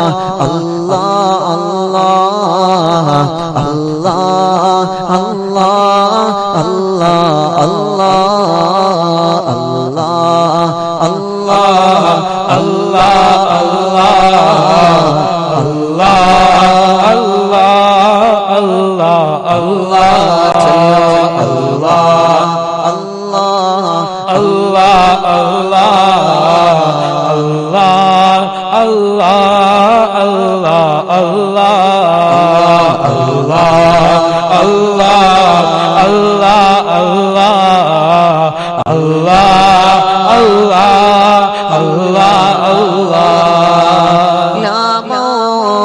اللہ اللہ اللہ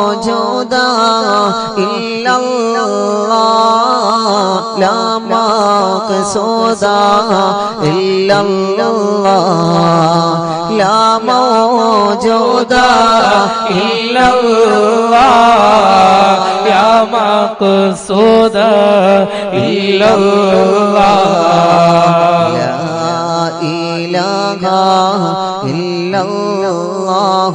موجود إلا الله لا مقصود إلا الله لا موجود إلا الله يا مقصود إلا الله لا إله إلا الله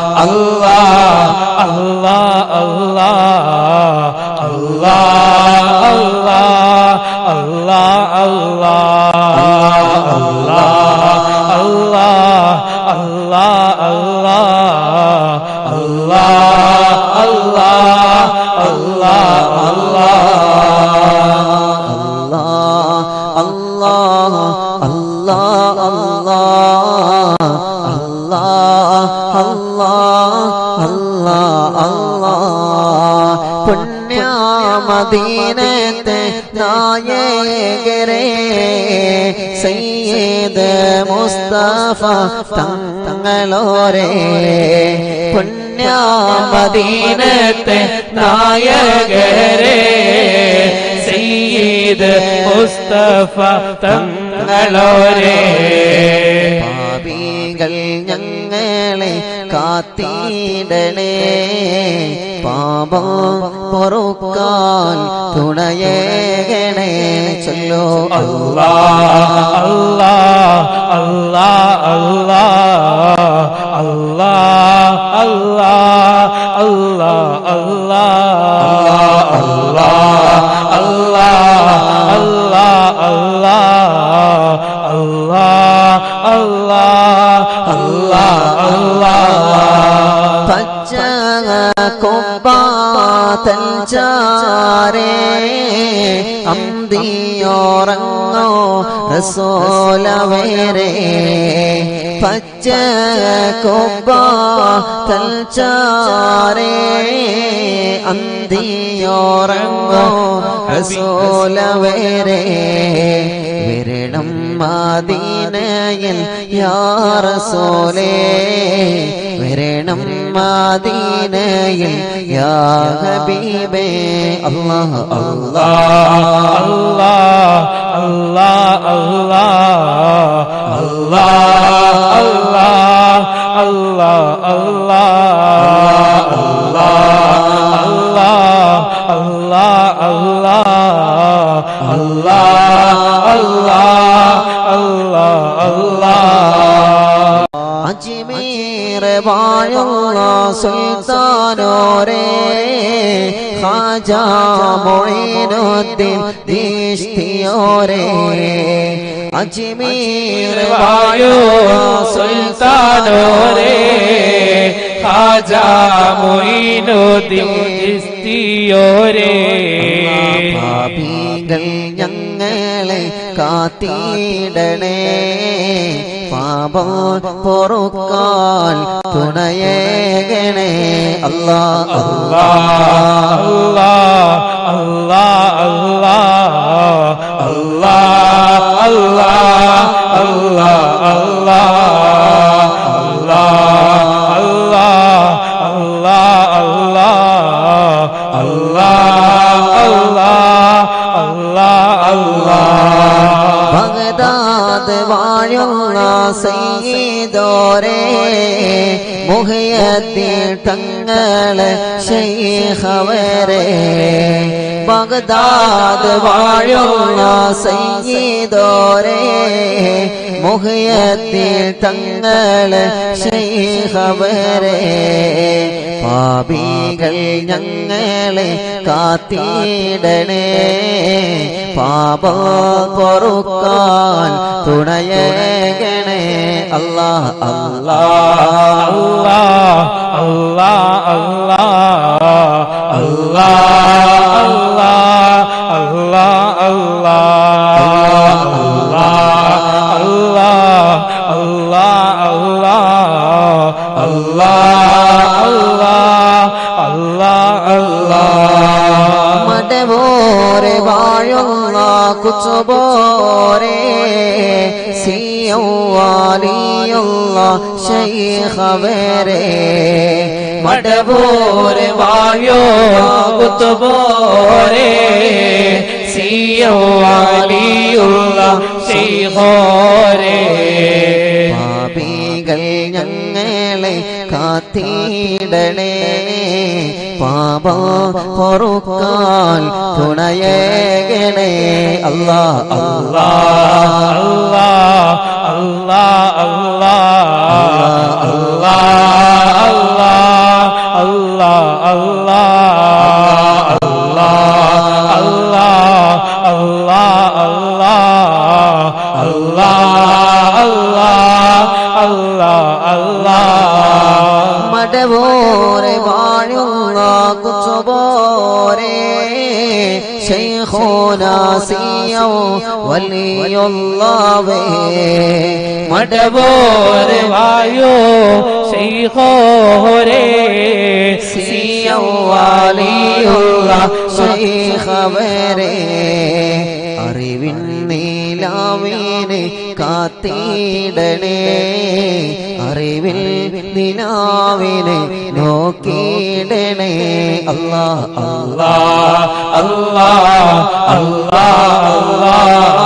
اللہ اللہ اللہ പുണ്യമദീനത്തെ നായകരെ സയ്യിദ് മുസ്തഫ തങ്ങളോരെ പുണ്യമദീനത്തെ നായകരെ സയ്യിദ് മുസ്തഫ തങ്ങളോരെ പാപികൾ ഞങ്ങളെ കാത്തിടണേ. പാപം പൊറുക്കാൻ തുണയേകണേ. ചൊല്ലോ അല്ലാ അല്ലാ അല്ലാ അല്ലാ കൊമ്പാതൻ ചാരേ അന്തിയോറങ്ങോ പച്ച കൊമ്പാതൻ ചാരേ അന്തിയോറങ്ങോ റസോലവേരേ വിരണം മാദീനയിൽ യാർ സോലേ വിരണം മദീനയിൽ യാ ഹബീബേ അല്ലാഹ് അല്ലാഹ് Allah, Allah, Allah, Allah, Allah, Allah, খাজা মঈনুদ্দিন দিশতিওরে अजमेर वायो सुल्तानो रे खाजा മൊയ്നുദ്ദീൻ ഇസ്തിയോരേ പാപികൾ ഞങ്ങളെ കാത്തിടണേ പാപം പൊറുക്കാൻ തുണയേകണേ. അല്ലാ അല്ലാ അല്ലാ സയ്യിദോരേ മുഹയദ്ദീൻ തങ്ങളെ ശൈഖവരെ ബഗ്ദാദ് വാഴുന്ന സയ്യിദോരേ മുഹയദ്ദീൻ തങ്ങളെ ശൈഖവരെ പാപികൾ ഞങ്ങളെ കാത്തിടണേ പാപ പൊറുക്കാൻ തുണയേകണേ അല്ലാ അല്ലാ അല്ലാ അല്ലാ അല്ലാ അല്ലാ അല്ലാ അല്ലാ അല്ലാ അല്ലാ അല്ലാ അല്ലാ വാഴുന്ന കുച്ചുബോരെ സിയവാലിയുള്ള ശൈഖവരെ മടവോരെ വായോ കുത്തുബോരെ സിയോവാലിയുള്ള ശൈഖോരെ പാപികൾ ഞങ്ങളെ കാത്തിടണേ പാപ പൊറുക്കാൻ തുണയേകണേ അല്ലാ അല്ലാ അല്ലാ അല്ലാ അല്ലാ നാസിയോ വലിയൊന്നാവേ മടവോർ വായോ ശൈഹോരേ സിയോ വാലിയുള്ള ശൈഹവരേ അറിവിൻ നീലാവീനെ കാത്തിടണേ. അറിവിൽ നിനാവിനെ നോക്കിയിടണേ. അല്ലാ അല്ലാ അല്ലാ അല്ലാ അല്ലാ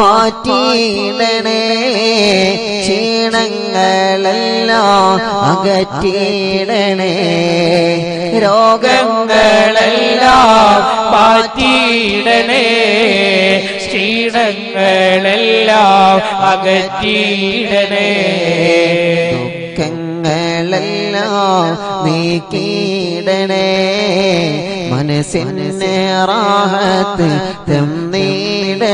മാറ്റിയിടണേ ക്ഷീണങ്ങളെല്ലാം അകറ്റിയിടണേ രോഗങ്ങളെല്ലാം മാറ്റിയിടണേ ക്ഷീണങ്ങളെല്ലാം അകറ്റിയിടണേ ദുഃഖങ്ങളെല്ലാം നീക്കിയിടണേ. മനസ്സിന് റാഹത്ത് തന്നീടണേ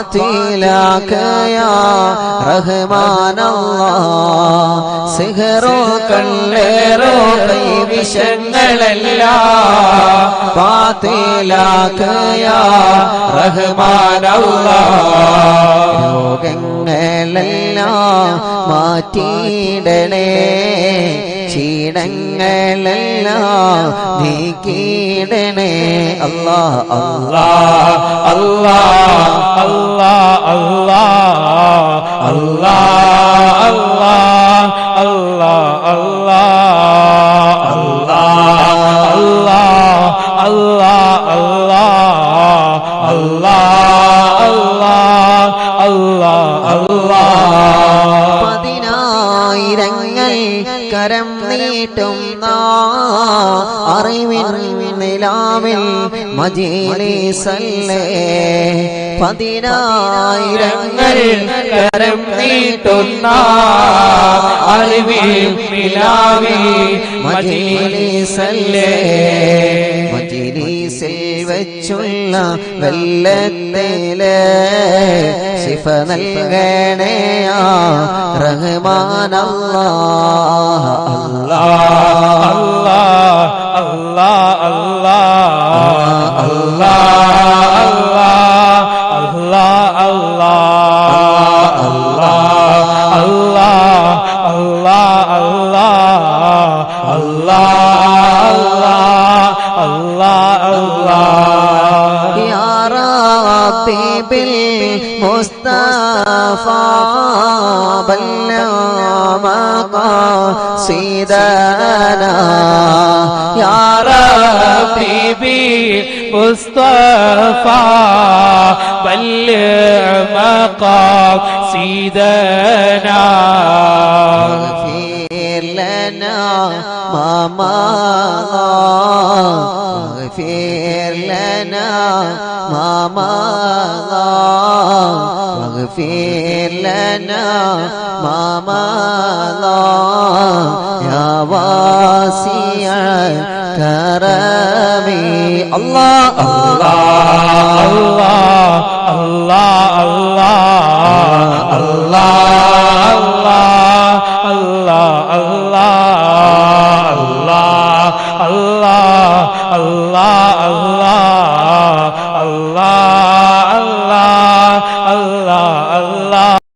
ബാത്തിലാക്കയാ റഹ്മാനല്ലാ സിഹറോ കണ്ണേറോ കൈവിഷങ്ങളെല്ലാം ബാത്തിലാക്കയാ റഹ്മാനല്ലാ രോഗങ്ങളെല്ലാം മാറ്റിയിടണേ. ക്ഷീണങ്ങളെല്ലാം നീക്കിയിടണേ. അല്ലാ അല്ലാ അല്ലാ നീട്ടും അറിവിൻ നിലാവിൽ മജീലിസല്ലേ പതിനായിരങ്ങൾ കരം നീട്ടുന്ന അറിവിൽ നിലാവിൽ മജീലിസല്ലേ മജീലി വെച്ചുള്ള വെള്ളത്തിൽ ശിഫ നൽകണേയാ റഹ്മാൻ അല്ലാഹ് അല്ലാ അല്ലാ അല്ലാ അല്ലാ അല്ലാ അല്ലാ അല്ലാ അല്ലാ അല്ലാ അല്ലാ അല്ലാ അല്ലാ ربي بالمصطفى بلغ مقاصدنا. يا ربي مصطفى بلغ مقاصدنا. لنا ما مضى واغفر لنا مضى واغفر لنا ما مضى يا واسع كرمي الله الله الله الله الله الله